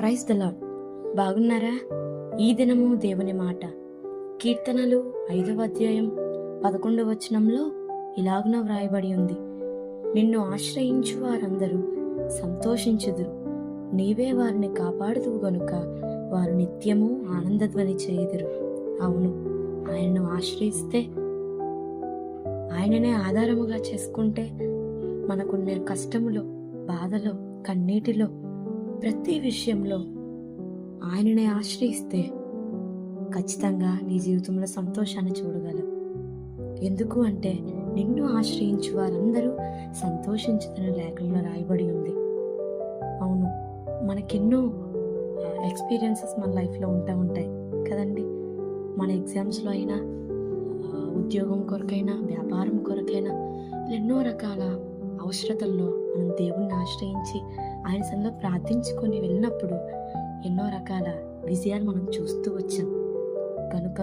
Praise the lord బాగున్నారా? ఈ దినము దేవుని మాట. కీర్తనలు ఐదవ అధ్యాయం పదకొండవ వచనంలో ఇలాగున వ్రాయబడి ఉంది. నిన్ను ఆశ్రయించు వారందరూ సంతోషించుదురు. నీవే వారిని కాపాడుదువు గనుక వారు నిత్యము ఆనందధ్వని చేయుదురు. అవును ఆయనను ఆశ్రయిస్తే ఆయననే ఆధారముగా చేసుకుంటే మనకున్న కష్టములో బాధలో కన్నీటిలో ప్రతి విషయంలో ఆయననే ఆశ్రయిస్తే ఖచ్చితంగా నీ జీవితంలో సంతోషాన్ని చూడగలవు ఎందుకు అంటే నిన్ను ఆశ్రయించు వారందరూ సంతోషించుతున్న లేఖనంలో రాయబడి ఉంది. అవును మనకెన్నో ఎక్స్పీరియన్సెస్ మన లైఫ్లో ఉంటా ఉంటాయి కదండి. మన ఎగ్జామ్స్లో అయినా ఉద్యోగం కొరకైనా వ్యాపారం కొరకైనా ఎన్నో రకాల అవసరతల్లో మనం దేవుణ్ణి ఆశ్రయించి ఆయన సన్నిలో ప్రార్థించుకొని వెళ్ళినప్పుడు ఎన్నో రకాల విజయాలు మనం చూస్తూ వచ్చాం. కనుక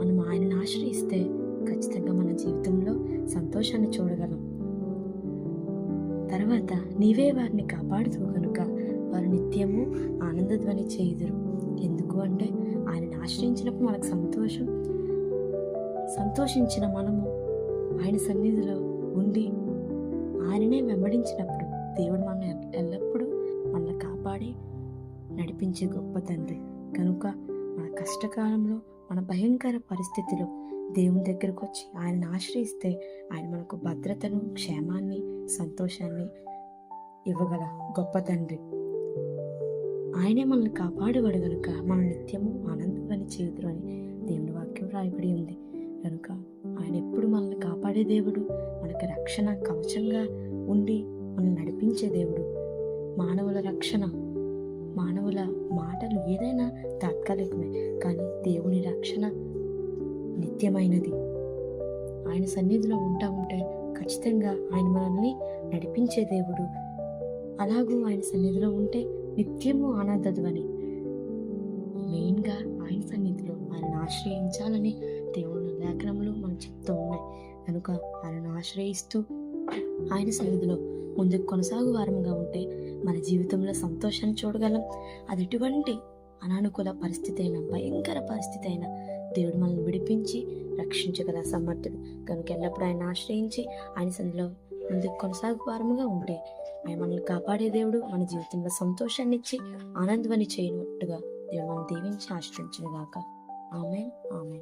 మనం ఆయనను ఆశ్రయిస్తే ఖచ్చితంగా మన జీవితంలో సంతోషాన్ని చూడగలం. తర్వాత నీవే వారిని కాపాడుతూ కనుక వారు నిత్యము ఆనందధ్వని చేయుదురు. ఎందుకు అంటే ఆయనను ఆశ్రయించినప్పుడు మనకు సంతోషం సంతోషించిన మనము ఆయన సన్నిధిలో ఉండి ఆయననే వెంబడించినప్పుడు దేవుడు మనం ఎల్లప్పుడూ కాపాడి నడిపించే గొప్ప తండ్రి. కనుక మన కష్టకాలంలో మన భయంకర పరిస్థితిలో దేవుని దగ్గరకు వచ్చి ఆయనను ఆశ్రయిస్తే ఆయన మనకు భద్రతను క్షేమాన్ని సంతోషాన్ని ఇవ్వగల గొప్ప తండ్రి. ఆయనే మనల్ని కాపాడేవాడు కనుక మన నిత్యము ఆనందమని చేతులు అని దేవుని వాక్యం రాయబడి ఉంది. కనుక ఆయన ఎప్పుడు మనల్ని కాపాడే దేవుడు మనకు రక్షణ కవచంగా ఉండి మనల్ని నడిపించే దేవుడు. మానవుల రక్షణ మానవుల మాటలు ఏదైనా తాత్కాలికమే కానీ దేవుని రక్షణ నిత్యమైనది. ఆయన సన్నిధిలో ఉంటా ఉంటే ఖచ్చితంగా ఆయన మనల్ని నడిపించే దేవుడు. అలాగూ ఆయన సన్నిధిలో ఉంటే నిత్యము ఆనందధ్వని. మెయిన్గా ఆయన సన్నిధిలో ఆయనను ఆశ్రయించాలని దేవుని లేఖనములు మనం చెప్తూ ఉన్నాయి. కనుక ఆయనను ఆశ్రయిస్తూ ఆయన సన్నిధిలో ముందుకు కొనసాగు వారంగా ఉంటే మన జీవితంలో సంతోషాన్ని చూడగలం. అది ఎటువంటి అనానుకూల పరిస్థితి అయినా భయంకర పరిస్థితి అయినా దేవుడు మనల్ని విడిపించి రక్షించగల సమర్థుడు. కనుక ఎల్లప్పుడూ ఆయన ఆశ్రయించి ఆయన సందులో ముందుకు కొనసాగు వారముగా ఉంటే ఆయన మనల్ని కాపాడే దేవుడు మన జీవితంలో సంతోషాన్ని ఇచ్చి ఆనందమని చేయనట్టుగా దేవుడు మనం దీవించి ఆశ్రయించిన గాక ఆమె ఆమె